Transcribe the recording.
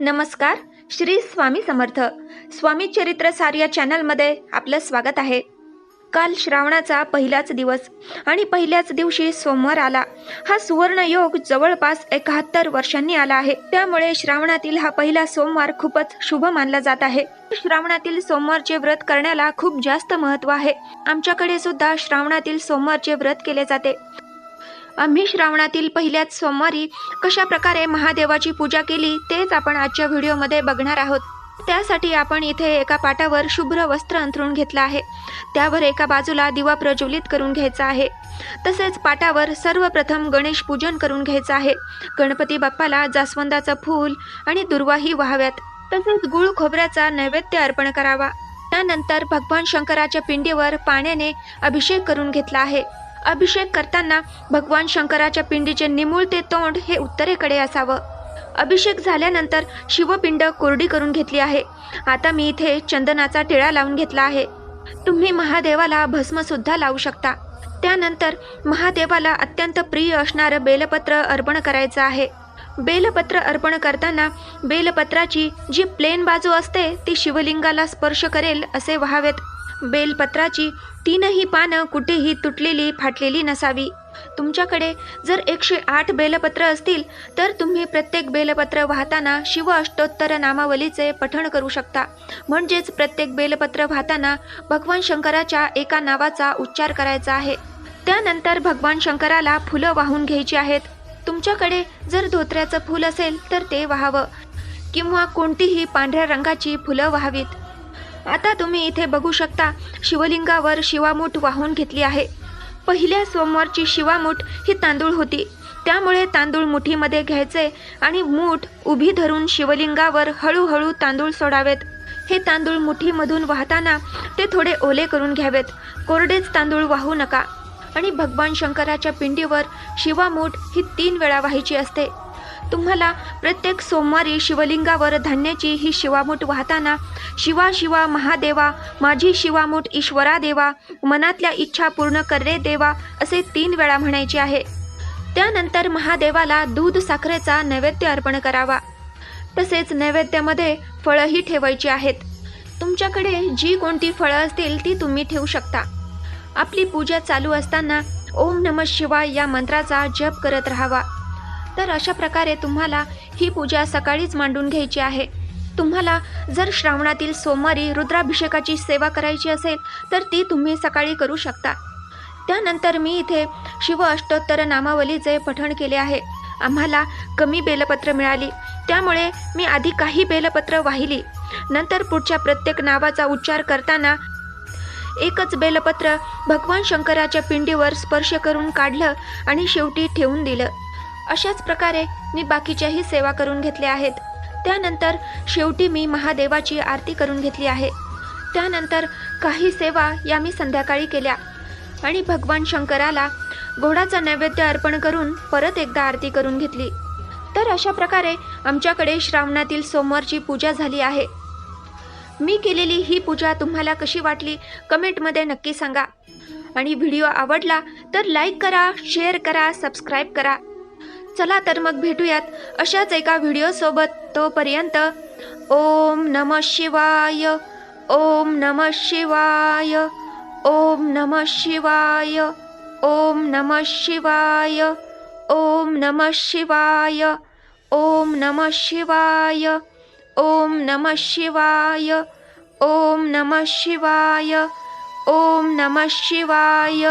नमस्कार श्री स्वामी समर्थ. स्वामी चरित्र सार या चॅनलमध्ये आपलं स्वागत आहे. काल श्रावणाचा पहिलाच दिवस आणि पहिल्याच दिवशी सोमवार आला. हा सुवर्ण योग जवळपास एकाहत्तर वर्षांनी आला आहे. त्यामुळे श्रावणातील हा पहिला सोमवार खूपच शुभ मानला जात आहे. श्रावणातील सोमवारचे व्रत करण्याला खूप जास्त महत्त्व आहे. आमच्याकडे सुद्धा श्रावणातील सोमवारचे व्रत केले जाते. आम्ही श्रावणातील पहिल्याच सोमवारी कशा प्रकारे महादेवाची पूजा केली तेच आपण आजच्या व्हिडिओमध्ये बघणार आहोत. त्यासाठी आपण इथे एका पाटावर शुभ्र वस्त्र अंथरून घेतलं आहे. त्यावर एका बाजूला दिवा प्रज्वलित करून घ्यायचा आहे. तसेच पाटावर सर्वप्रथम गणेश पूजन करून घ्यायचं आहे. गणपती बाप्पाला जास्वंदाचं फूल आणि दुर्वाही व्हाव्यात. तसेच गुळ खोबऱ्याचा नैवेद्य अर्पण करावा. त्यानंतर भगवान शंकराच्या पिंडीवर पाण्याने अभिषेक करून घेतला आहे. अभिषेक करताना भगवान शंकराच्या पिंडीचे निमुळते तोंड हे उत्तरेकडे असावं. अभिषेक झाल्यानंतर शिवपिंड कोरडी करून घेतली आहे. आता मी इथे चंदनाचा टिळा लावून घेतला आहे. तुम्ही महादेवाला भस्मसुद्धा लावू शकता. त्यानंतर महादेवाला अत्यंत प्रिय असणारं बेलपत्र अर्पण करायचं आहे. बेलपत्र अर्पण करताना बेलपत्राची जी प्लेन बाजू असते ती शिवलिंगाला स्पर्श करेल असे व्हावेत. बेलपत्राची तीनही पानं कुठेही तुटलेली फाटलेली नसावी. तुमच्याकडे जर एकशे आठ बेलपत्र असतील तर तुम्ही प्रत्येक बेलपत्र वाहताना शिव अष्टोत्तर नामावलीचे पठण करू शकता. म्हणजेच प्रत्येक बेलपत्र वाहताना भगवान शंकराच्या एका नावाचा उच्चार करायचा आहे. त्यानंतर भगवान शंकराला फुलं वाहून घ्यायची आहेत. तुमच्याकडे जर धोत्र्याचं फूल असेल तर ते वाहावं. किंवा कोणतीही पांढऱ्या रंगाची फुलं व्हावीत. आता तुम्ही इथे बघू शकता शिवलिंगावर शिवामूठ वाहून घेतली आहे. पहिल्या सोमवारची शिवामूठ ही तांदूळ होती. त्यामुळे तांदूळ मुठीमध्ये घ्यायचे आणि मूठ उभी धरून शिवलिंगावर हळूहळू तांदूळ सोडावेत. हे तांदूळ मुठीमधून वाहताना ते थोडे ओले करून घ्यावेत. कोरडेच तांदूळ वाहू नका. आणि भगवान शंकराच्या पिंडीवर शिवामूठ ही तीन वेळा व्हायची असते. तुम्हाला प्रत्येक सोमवारी शिवलिंगावर धान्याची ही शिवामूठ वाहताना शिवा शिवा महादेवा माझी शिवामूठ ईश्वरा देवा मनातल्या इच्छा पूर्ण करे देवा असे तीन वेळा म्हणायचे आहे. त्यानंतर महादेवाला दूध साखरेचा नैवेद्य अर्पण करावा. तसेच नैवेद्यामध्ये फळंही ठेवायची आहेत. तुमच्याकडे जी कोणती फळं असतील ती तुम्ही ठेवू शकता. आपली पूजा चालू असताना ओम नम शिवाय या मंत्राचा जप करत राहावा. तर अशा प्रकारे तुम्हाला ही पूजा सकाळीच मांडून घ्यायची आहे. तुम्हाला जर श्रावणातील सोमवारी रुद्राभिषेकाची सेवा करायची असेल तर ती तुम्ही सकाळी करू शकता. त्यानंतर मी इथे शिव अष्टोत्तर नामावलीचे पठण केले आहे. आम्हाला कमी बेलपत्र मिळाली. त्यामुळे मी आधी काही बेलपत्र वाहिली. नंतर पुढच्या प्रत्येक नावाचा उच्चार करताना एकच बेलपत्र भगवान शंकराच्या पिंडीवर स्पर्श करून काढलं आणि शेवटी ठेवून दिलं. अशाच प्रकारे मी बाकीच्याही सेवा करून घेतल्या आहेत. त्यानंतर शेवटी मी महादेवाची आरती करून घेतली आहे. त्यानंतर काही सेवा या मी संध्याकाळी केल्या. आणि भगवान शंकराला गोडाचा नैवेद्य अर्पण करून परत एकदा आरती करून घेतली. तर अशा प्रकारे आमच्याकडे श्रावणातील सोमवारची पूजा झाली आहे. मी केलेली ही पूजा तुम्हाला कशी वाटली कमेंटमध्ये नक्की सांगा. आणि व्हिडिओ आवडला तर लाईक करा शेअर करा सबस्क्राईब करा. चला तर मग भेटूयात अशाच एका व्हिडिओसोबत तोपर्यंत ओम नम शिवाय ओम नम शिवाय ओम नम शिवाय ओम नम शिवाय ओम नम शिवाय ओम नम शिवाय ओम नम शिवाय ओम नम शिवाय ओम नम शिवाय।